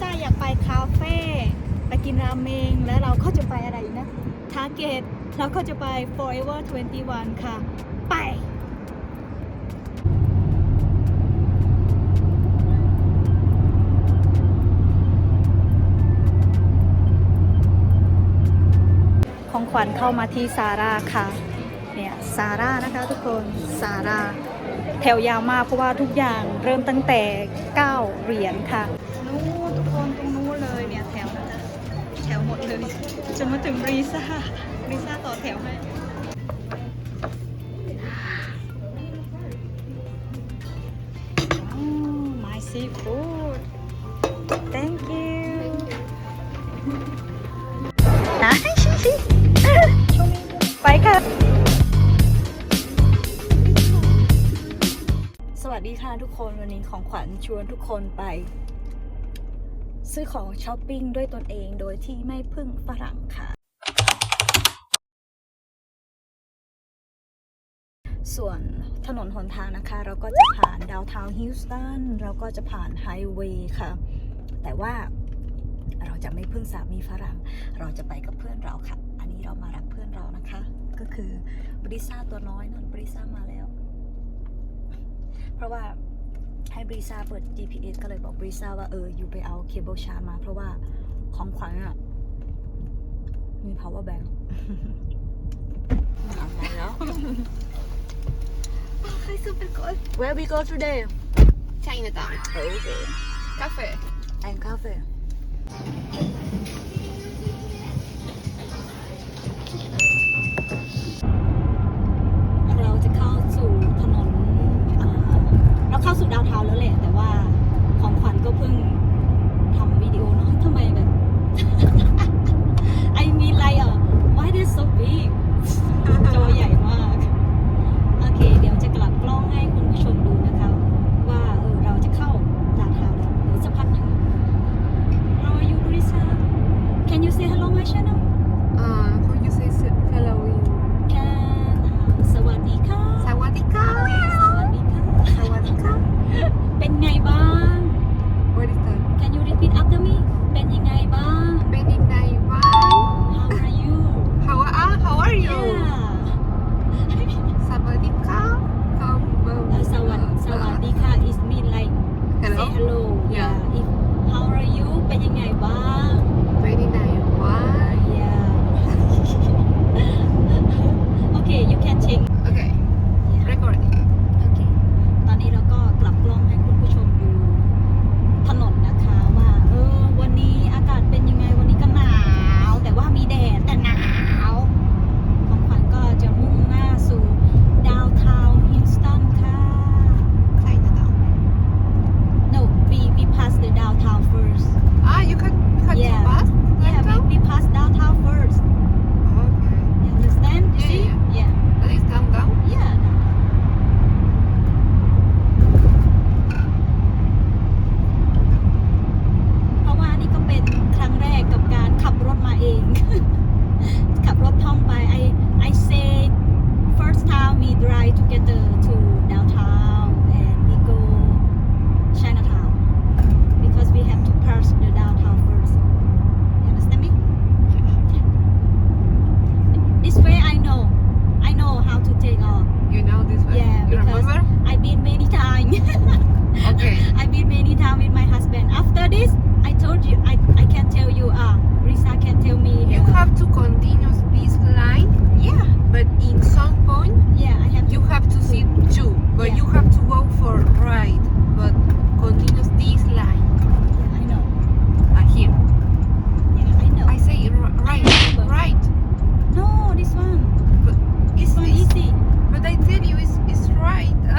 ซ่าอยากไปคาเฟ่ไปกินราเมงแล้วเราก็จะไปอะไรนะทาร์เกตเราก็จะไป Forever 21 ค่ะ ไปของขวัญเข้ามาที่ซาร่าค่ะ เนี่ยซาร่านะคะทุกคนซาร่าแถวยาวมากเพราะว่าทุกอย่างเริ่มตั้งแต่ 9 เหรียญค่ะ จนมาถึงรีซ่ารีซ่าต่อแถวให้ Oh, my seafood. Thank you. นะไปค่ะ สวัสดีค่ะทุกคนวันนี้ของขวัญชวนทุกคนไป ซื้อของช้อปปิ้งด้วยตนเองโดยที่ไม่พึ่งฝรั่งค่ะ ส่วนถนนหนทางนะคะ เราก็จะผ่านดาวทาวน์ฮิลสตันเราก็จะผ่านไฮเวย์ค่ะ แต่ว่าเราจะไม่พึ่งสามีฝรั่ง เราจะไปกับเพื่อนเราค่ะ อันนี้เรามารับเพื่อนเรานะคะ ก็คือบริซ่าตัวน้อยนั่นบริซ่ามาแล้ว เพราะว่า ให้บริซ่าเปิด GPS ก็เลยบอกบริซ่าว่าเอออยู่ไปเอาเคเบิลชาร์จมา เพราะว่าของขวัญอะมี power bank อะไรเนาะ Hi, super good. Where we go today? Chinatown Okay. Cafe And cafe. แล้วแหละ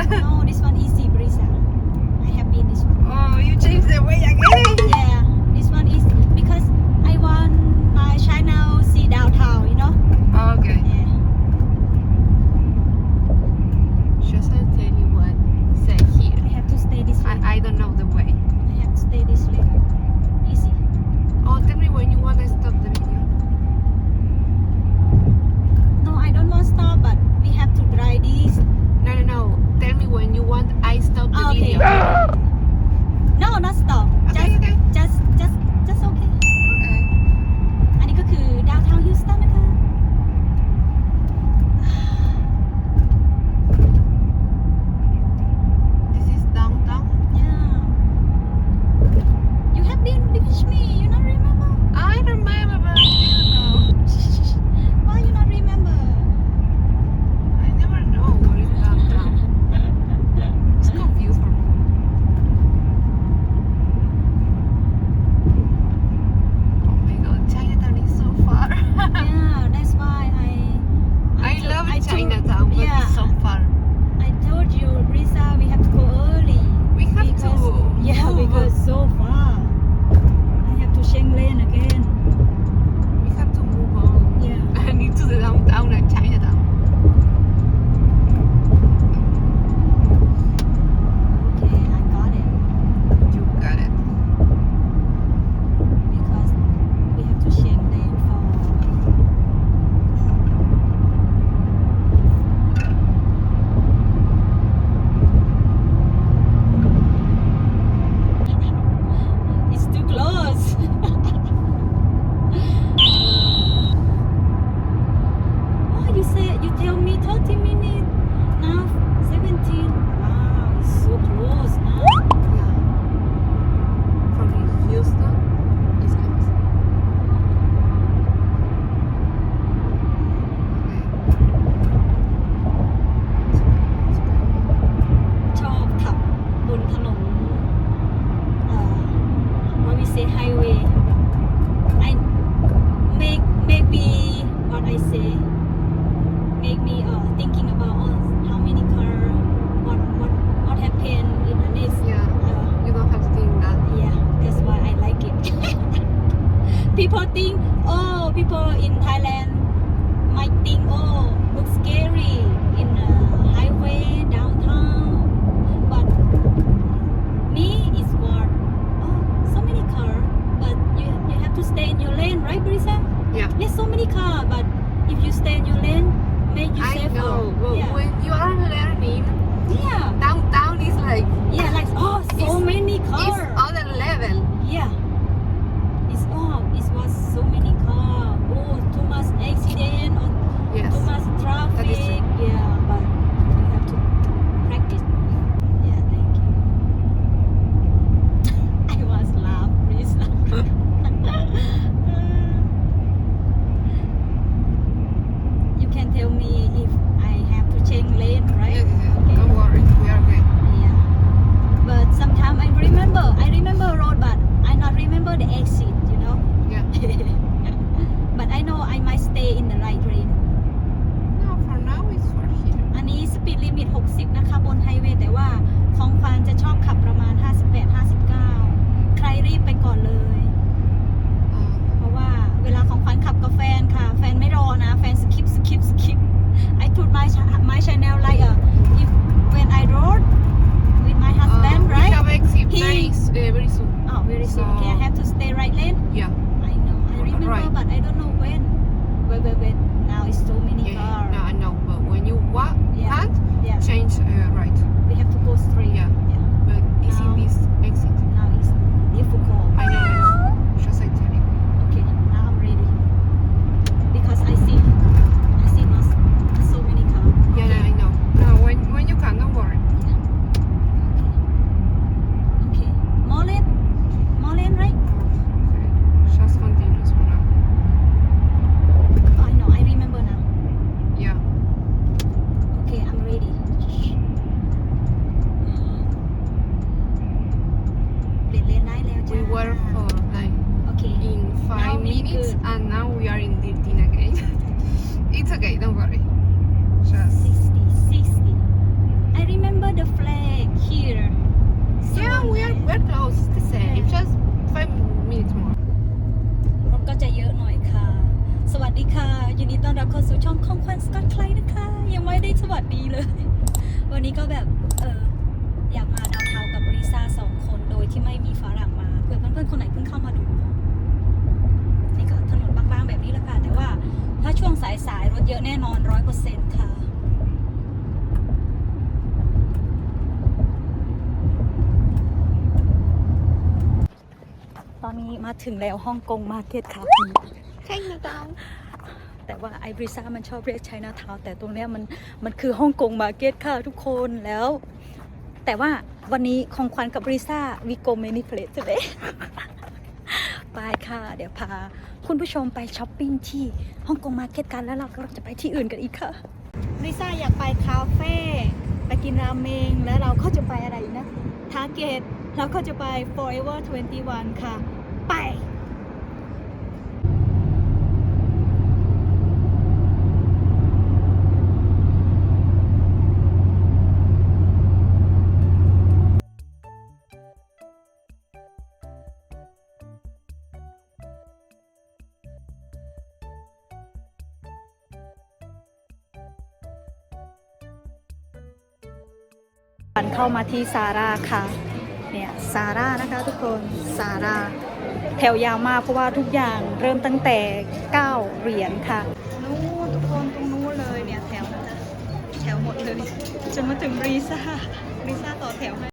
no, this one is Brisa. I have been this one. Oh, you changed the way again. Yeah, this one is because I want my channel see downtown, you know. Oh, okay. Yeah. Should I tell you what? Say here. I have to stay this way. I, I don't know the way. I have to stay this way. Easy. Oh, tell me when you want to stop the video. when you want I stop the ah, okay. video. No, not stop. วย์แต่ว่าของควานจะชอบขับประมาณ 58 59 ใครรีบไปก่อนเลย Uh, เพราะว่าเวลาของขวัญขับกับแฟนค่ะ แฟนไม่รอนะ แฟนสคิปสคิปสคิป I told my cha- my channel like uh, if when I rode with my uh, husband we right have exit He- very, s- uh, very soon. oh very soon So- okay I have to stay right lane Yeah. I know I remember Right. but I don't know when wait wait wait now it's so many Yeah, car yeah. No, I know. But when you walk, Yeah. want, yeah change uh, right. Have to go straight Yeah. yeah But it's in Now- this exit. now it's difficult I know, ดีค่ะยินดีต้อนรับเข้าสู่ช่องของควันสกอตไคลนะคะ ยังไม่ได้สวัสดีเลย วันนี้ก็แบบเอออยากมาดาวเทากับบริซ่าสองคนโดยที่ไม่มีฝรั่งมาเผื่อเพื่อนๆคนไหนเพิ่งเข้ามาดูนี่ก็ถนนบางๆแบบนี้แหละค่ะ แต่ว่าถ้าช่วงสายๆรถเยอะแน่นอนร้อยเปอร์เซ็นต์ค่ะตอนนี้มาถึงแล้วฮ่องกงมาร์เก็ตค่ะ Chinatown. แต่ว่าไอบริซ่ามันชอบเรียกไชน่าทาวแต่ตรงเนี้ยมันมันคือฮ่องกงมาเก็ตค่ะทุกคนแล้ว แต่ว่าวันนี้ของขวัญกับบริซ่าวิโกเมนิเพลสเลยไปค่ะ เดี๋ยวพาคุณผู้ชมไปช้อปปิ้งที่ฮ่องกงมาเก็ตกันแล้วเราก็จะไปที่อื่นกันอีกค่ะริซ่าอยากไปคาเฟ่ไปกินราเมงแล้วเราก็จะไปอะไรนะทาร์เก็ตแล้วก็จะไป Forever 21 ค่ะ ไป เข้ามาที่ซาร่าค่ะเนี่ยซาร่านะคะทุกคนซาร่าแถวยาวมากเพราะว่าทุกอย่างเริ่มตั้งแต่ 9 เหรียญค่ะนู้นทุกคนตรงนู้นเลยเนี่ยแถวนะจ๊ะแถวหมดเลยจนมาถึงรีซ่ารีซ่าต่อแถวให้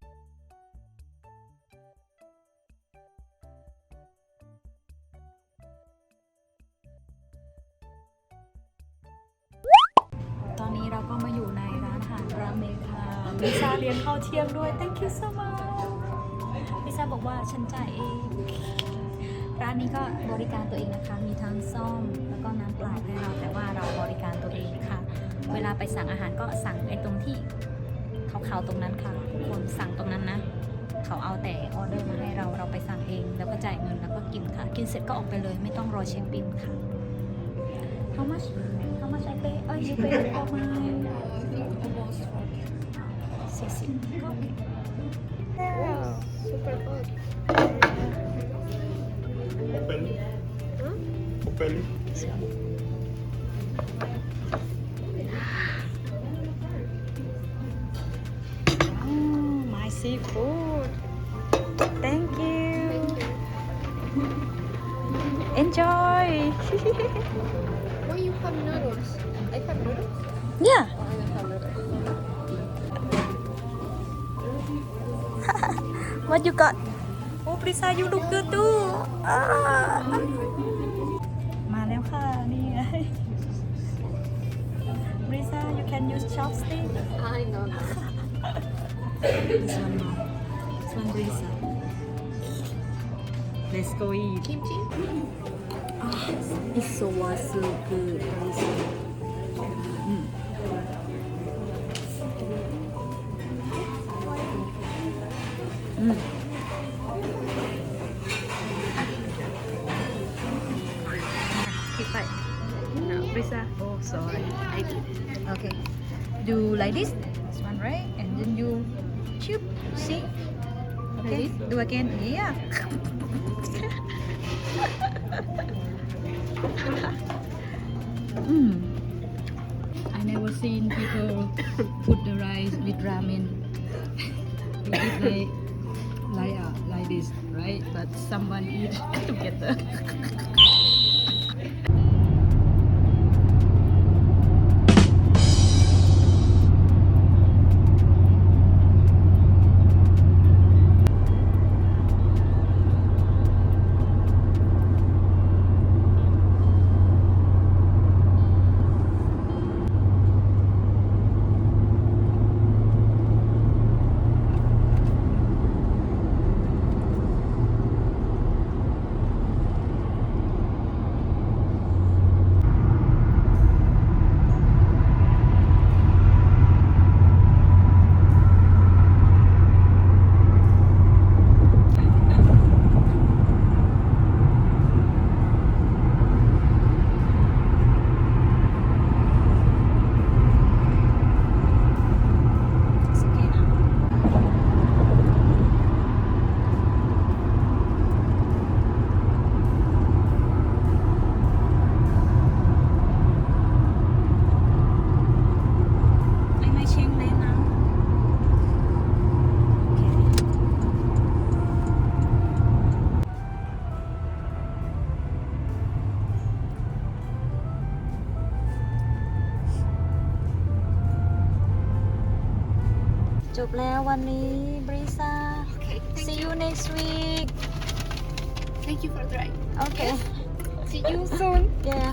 ตอนนี้เราก็มาอยู่ ราเมงค่ะลิซ่าเลี้ยงข้าวเที่ยงด้วย thank you so much ลิซ่าบอกว่าฉันจ่ายเอง ร้านนี้ก็บริการตัวเองนะคะ มีทั้งซ่อมแล้วก็น้ำเปล่าให้เราแต่ว่าเราบริการตัวเองค่ะ เวลาไปสั่งอาหารก็สั่งไอ้ตรงที่ขาวๆตรงนั้นค่ะทุกคนสั่งตรงนั้นนะเขาเอาแต่ออเดอร์มาให้เราเราไปสั่งเอง แล้วก็จ่ายเงินแล้วก็กินค่ะ กินเสร็จก็ออกไปเลยไม่ต้องรอเช็คบิลค่ะ How much How much I pay เอ้ย you pay for my Wow, super good. Open. Huh? Open. Oh, my seafood. Thank you. Thank you. Enjoy. Why you have noodles? I have noodles. yeah. What you got? Oh, Prisa, you look good too. Ah. มาแล้วค่ะ นี่ไง Brisa you can use chopstick I know. this one no this one Brisa let's go eat Kimchi? ah it's so was so good Brisa Do like this. This one, right? And then you shoot. See? Okay. Like Do again. Yeah. mm. I never seen people put the rice with ramen. We eat like like uh, like this, right? But someone eat together. แล้ววันนี้บริซา Okay. Thank see you. you next week Thank you for the ride. โอเค See you soon. yeah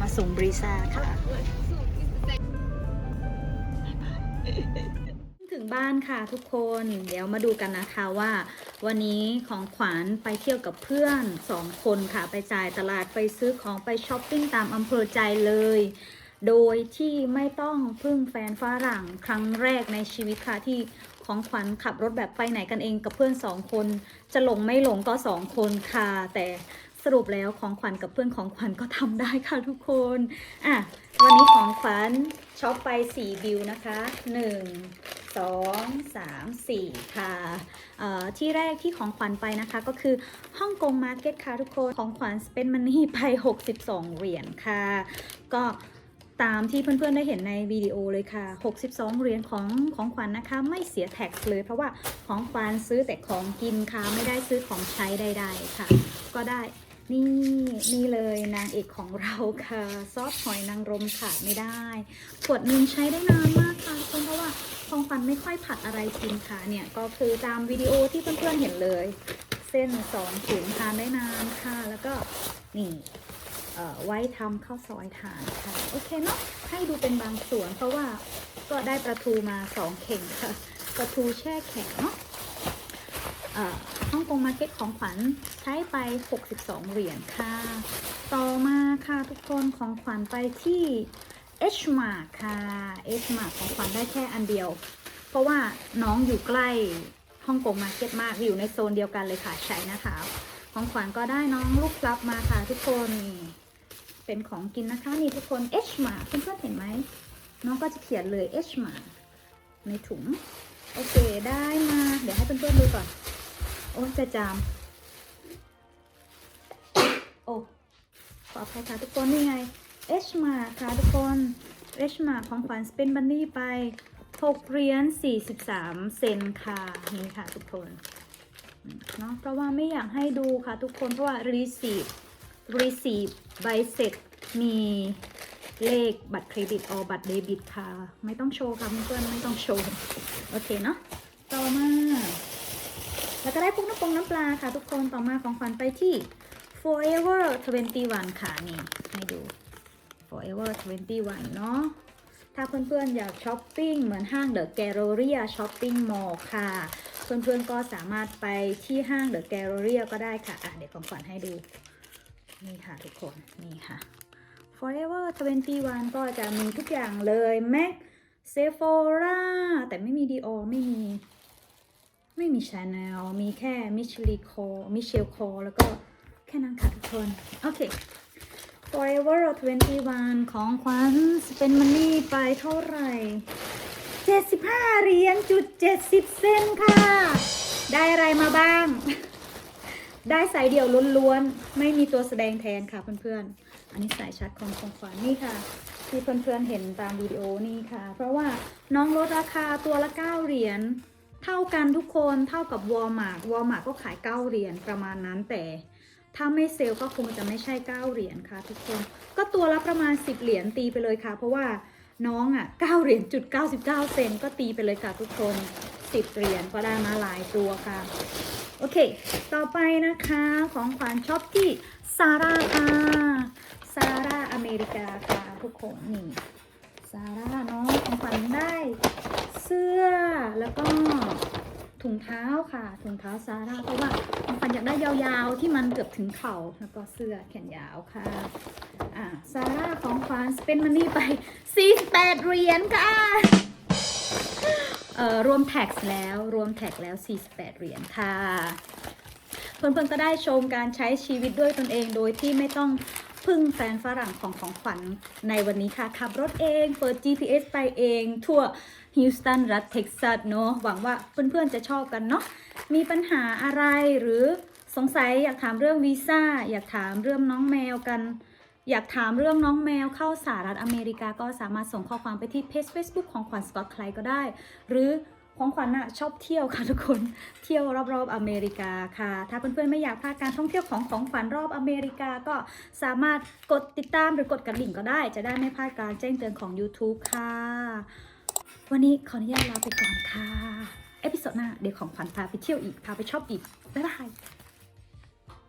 มาส่งบริซาค่ะ Soon is the same. ถึงบ้านค่ะทุกคนเดี๋ยวมาดูกันนะคะว่า วันนี้ของขวัญไปเที่ยวกับเพื่อนสองคนค่ะไปจ่ายตลาดไปซื้อของไปช้อปปิ้งตามอำเภอใจเลย โดยที่ไม่ต้องพึ่งแฟนฝรั่งครั้งแรกในชีวิตค่ะที่ของขวัญขับรถแบบไปไหนกันเองกับเพื่อนสองคน จะหลงไม่หลงก็สองคนค่ะ แต่สรุปแล้วของขวัญกับเพื่อนของขวัญก็ทำได้ค่ะทุกคนอะวันนี้ของขวัญช็อปไป 4 บิลนะคะ1 2 3 4 ค่ะเอ่อที่แรกที่ของขวัญไปนะคะก็คือฮ่องกงมาร์เก็ตค่ะทุกคนของขวัญสเปนมันนี่ไป 62 เหรียญค่ะ ก็ ตามที่เพื่อนๆได้เห็นในวิดีโอเลยค่ะ 62 เหรียญของของขวัญนะคะ ไม่เสียแท็กเลย เพราะว่าของขวัญซื้อแต่ของกินค่ะ ไม่ได้ซื้อของใช้ใดๆค่ะ ก็ได้นี่นี่เลยนางเอกของเราค่ะซอสหอยนางรมขาดไม่ได้ขวดนึงใช้ได้นานมากค่ะเพราะว่าของขวัญไม่ค่อยผัดอะไรกินค่ะเนี่ยก็คือตามวิดีโอที่เพื่อนๆเห็นเลย เส้นสองถุงทานได้นานค่ะ แล้วก็นี่ ไว้ทำข้าวซอยทานค่ะโอเคเนาะให้ดูเป็นบางส่วน เพราะว่าก็ได้ปลาทูมาสองเข่งค่ะปลาทูแช่แข็งเนาะเอ่อฮ่องกงมาร์เก็ตของขวัญใช้ไป 62 เหรียญค่ะ ต่อมาค่ะทุกคนของขวัญไปที่ H Mark ค่ะ H Mark ของขวัญได้แค่อันเดียว เพราะว่าน้องอยู่ใกล้ฮ่องกงมาร์เก็ตมากอยู่ในโซนเดียวกันเลยค่ะใช่นะคะ ของขวัญก็ได้น้องลูกพลับมาค่ะทุกคนนี่ เป็นของกินนะคะ นี่ทุกคน H มาเพื่อนๆเห็นไหมน้องก็จะเขียนเลย H มาในถุง โอเคได้มา เดี๋ยวให้เพื่อนๆดูก่อน โอ้จะจาม โอ้ขออภัยค่ะทุกคนนี่ไง H มาค่ะทุกคน H มาของขวัญสเปนบันนี่ไป6เหรียญ43 เซนค่ะนี่ค่ะทุกคนเนาะเพราะว่าไม่อยากให้ดูค่ะทุกคนเพราะว่า receipt receipt ใบเสร็จมีเลขบัตรเครดิตอบัตรเดบิตค่ะ ไม่ต้องโชว์ค่ะเพื่อนไม่ต้องโชว์ โอเคเนาะต่อมาแล้วก็ได้พวกน้ำปงน้ำปลาค่ะ ทุกคนต่อมาของขวัญไปที่ forever 21 ค่ะ นี่ ให้ดู forever 21 เนาะถ้าเพื่อนๆอยากช้อปปิ้งเหมือนห้าง The Galleria Shopping Mall ค่ะ เพื่อนๆก็สามารถไปที่ห้าง The Galleria ก็ได้ค่ะ อะ เดี๋ยวของขวัญให้ดู นี่ค่ะทุกคน นี่ค่ะ forever 21 ก็จะมีทุกอย่างเลย MAC Sephora แต่ไม่มี Dior ไม่มี ไม่มี Chanel มีแค่มิชลิโคมิเชลโคแล้วก็แค่นั้นค่ะทุกคน โอเค Forever 21 ของขวัญเป็นมันนี่ไปเท่าไหร่ 75เหรียญจุด70 เซนค่ะ ได้อะไรมาบ้าง ได้สายเดี่ยวล้วนๆ ไม่มีตัวแสดงแทนค่ะเพื่อนๆ อันนี้สายชัดของของขวัญนี่ค่ะ ที่เพื่อนๆเห็นตามวิดีโอนี่ค่ะ เพราะว่าน้องลดราคาตัวละ 9 เหรียญเท่ากันทุกคนเท่ากับวอลมาร์ทวอลมาร์ทก็ขาย 9 เหรียญประมาณนั้นแต่ ถ้าไม่เซลก็คงจะไม่ใช่ 9 เหรียญค่ะ ทุกคน ก็ตัวละประมาณ 10 เหรียญตีไปเลยค่ะ เพราะว่าน้องอะ9เหรียญจุด99 เซนก็ตีไปเลยค่ะทุกคน 10 เหรียญก็ได้มาหลายตัวค่ะ โอเค ต่อไปนะคะของขวัญช็อปที่ซาร่าค่ะซาร่าอเมริกาค่ะทุกคนนี่ซาร่าเนาะของขวัญได้เสื้อแล้วก็ถุงเท้าค่ะ ถุงเท้าซาร่าเพราะว่าของขวัญอยากได้ยาวๆที่มันเกือบถึงเข่าแล้วก็เสื้อแขนยาวค่ะอ่าซาร่าของขวัญเป็นมันนี่ไป48เหรียญค่ะ เอ่อรวมแท็กแล้วรวมแท็กแล้ว 48 เหรียญค่ะเพื่อนๆก็ได้ชมการใช้ชีวิตด้วยตนเองโดยที่ไม่ต้องพึ่งแฟนฝรั่งของของขวัญในวันนี้ค่ะ ขับรถเองเปิด GPS ไปเอง ทั่วฮิวสตันรัฐเท็กซัสเนาะหวังว่าเพื่อนๆจะชอบกันเนาะมีปัญหาอะไรหรือสงสัยอยากถามเรื่องวีซ่าอยากถามเรื่องน้องแมวกัน อยากถามเรื่องน้องแมวเข้าสหรัฐอเมริกาก็สามารถส่งข้อความไปที่เพจ Facebook ของขวัญสกอตใครก็ได้ หรือของขวัญอะชอบเที่ยวค่ะทุกคนเที่ยวรอบๆอเมริกาค่ะ ถ้าเพื่อนๆไม่อยากพลาดการท่องเที่ยวของของขวัญรอบอเมริกาก็สามารถกดติดตามหรือกดกระดิ่งก็ได้ จะได้ไม่พลาดการแจ้งเตือนของ YouTube ค่ะ วันนี้ขออนุญาตลาไปก่อนค่ะ เอพิโซดหน้าเดี๋ยวของขวัญพาไปเที่ยวอีกพาไปชอบอีกบ๊ายบาย